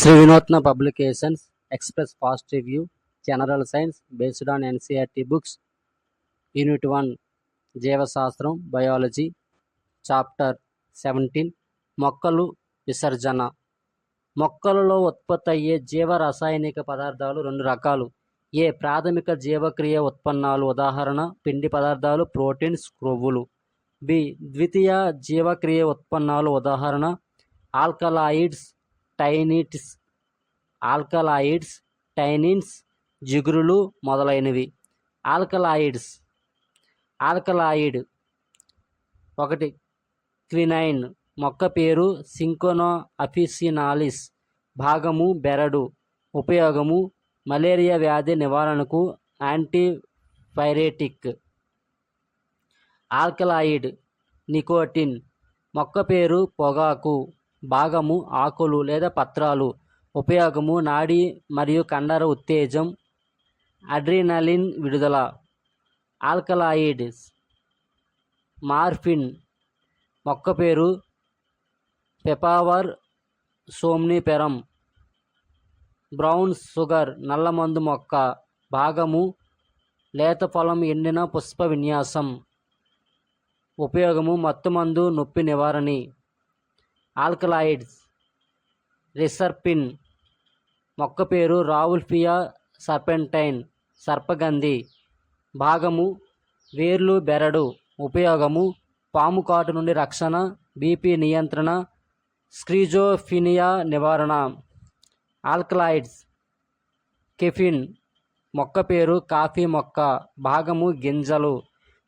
Sri Vinoothna publications express fast review general science based on NCERT books unit one జీవశాస్త్రం biology chapter seventeen మొక్కలు విసర్జన. మొక్కలలో ఉత్పత్తి అయ్యే జీవ రసాయనిక పదార్థాలు రెండు రకాలు. ఏ ప్రాథమిక జీవక్రియ ఉత్పన్నాలు? ఉదాహరణ పిండి పదార్థాలు ప్రోటీన్స్ క్రొవ్వులు. బి ద్వితీయ జీవక్రియ ఉత్పన్నాలు. ఉదాహరణ ఆల్కలాయిడ్స్ టైనిట్స్ ఆల్కలాయిడ్స్ టైనిన్స్ జిగురులు మొదలైనవి. ఆల్కలాయిడ్స్. ఆల్కలాయిడ్ ఒకటి క్వినైన్. మొక్క పేరు సింకోనో అఫిసినాలిస్ భాగము బెరడు. ఉపయోగము మలేరియా వ్యాధి నివారణకు యాంటీపైరేటిక్ ఆల్కలాయిడ్ నికోటిన్. మొక్క పేరు పొగాకు. భాగము ఆకులు లేదా పత్రాలు. ఉపయోగము నాడీ మరియు కండర ఉత్తేజం అడ్రినలిన్ విడుదల ఆల్కలాయిడ్స్ మార్ఫిన్ మొక్క పేరు పెపావర్ సోమ్నిపెరం బ్రౌన్ షుగర్ నల్లమందు మొక్క భాగము లేత పొలం ఎండిన పుష్ప విన్యాసం. ఉపయోగము మత్తుమందు నొప్పి నివారణి. ఆల్కలాయిడ్స్ రిసర్పిన్ మొక్క పేరు రావుల్ఫియా సర్పెంటైన్ సర్పగంధి భాగము వేర్లు బెరడు ఉపయోగము పాము కాటు నుండి రక్షణ బీపీ నియంత్రణ స్క్రీజోఫినియా నివారణ. ఆల్కలాయిడ్స్ కెఫిన్ మొక్క పేరు కాఫీ మొక్క భాగము గింజలు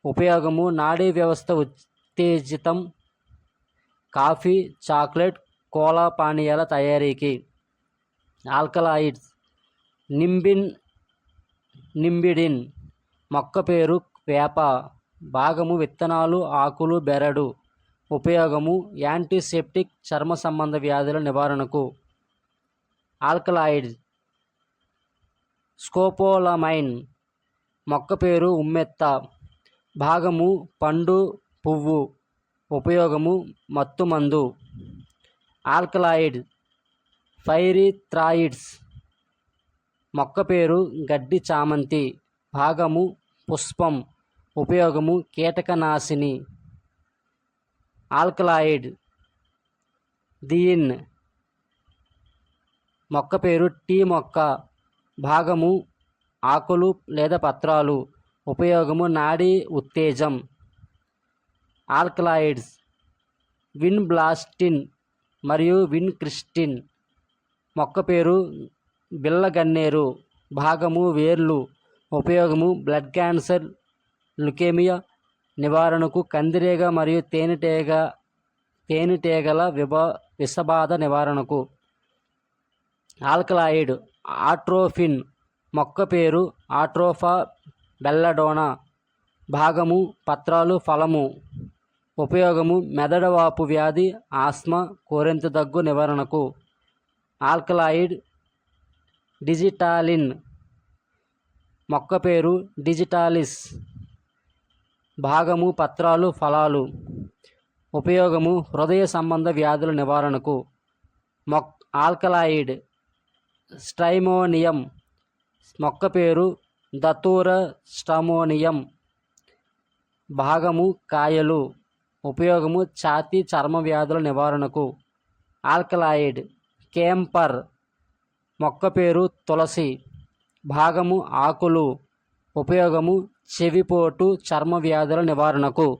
ఉపయోగము నాడీ వ్యవస్థ ఉత్తేజితం కాఫీ చాక్లెట్ కోలా పానీయాల తయారీకి ఆల్కలాయిడ్స్ నింబిన్ నింబిడిన్ మొక్క పేరు వేప భాగము విత్తనాలు ఆకులు బెరడు ఉపయోగము యాంటీసెప్టిక్ చర్మ సంబంధ వ్యాధుల నివారణకు ఆల్కలాయిడ్స్ స్కోపోలమైన్ మొక్క పేరు ఉమ్మెత్త భాగము పండు పువ్వు ఉపయోగము మత్తుమందు. ఆల్కలాయిడ్ ఫైరిథ్రాయిడ్స్ మొక్క పేరు గడ్డి చామంతి. భాగము పుష్పం. ఉపయోగము కీటకనాశిని. ఆల్కలాయిడ్ దియిన్. మొక్క పేరు టీ మొక్క. భాగము ఆకులు లేదా పత్రాలు. ఉపయోగము నాడీ ఉత్తేజం. ఆల్కలాయిడ్స్ విన్ బ్లాస్టిన్ మరియు విన్ క్రిస్టిన్. మొక్క పేరు బిల్లగన్నేరు భాగము వేర్లు. ఉపయోగము బ్లడ్ క్యాన్సర్ లుకేమియా నివారణకు కందిరీగ మరియు తేనెటీగ తేనెటీగల విభా విషబాధ నివారణకు. Alkaloid atropine. మొక్క పేరు ఆట్రోఫా బెల్లడోనా. భాగము పత్రాలు ఫలము. ఉపయోగము మెదడువాపు వ్యాధి ఆస్మా కోరింత దగ్గు నివారణకు. ఆల్కలాయిడ్ డిజిటాలిన్ మొక్క పేరు డిజిటాలిస్. భాగము పత్రాలు ఫలాలు. ఉపయోగము హృదయ సంబంధ వ్యాధుల నివారణకు. మొక్ ఆల్కలాయిడ్ స్ట్రైమోనియం మొక్క పేరు దతూర స్టమోనియం భాగము కాయలు. ఉపయోగము ఛాతీ చర్మ వ్యాధుల నివారణకు. ఆల్కలాయిడ్ కేంపర్ మొక్క పేరు తులసి. భాగము ఆకులు. ఉపయోగము చెవిపోటు చర్మ వ్యాధుల నివారణకు.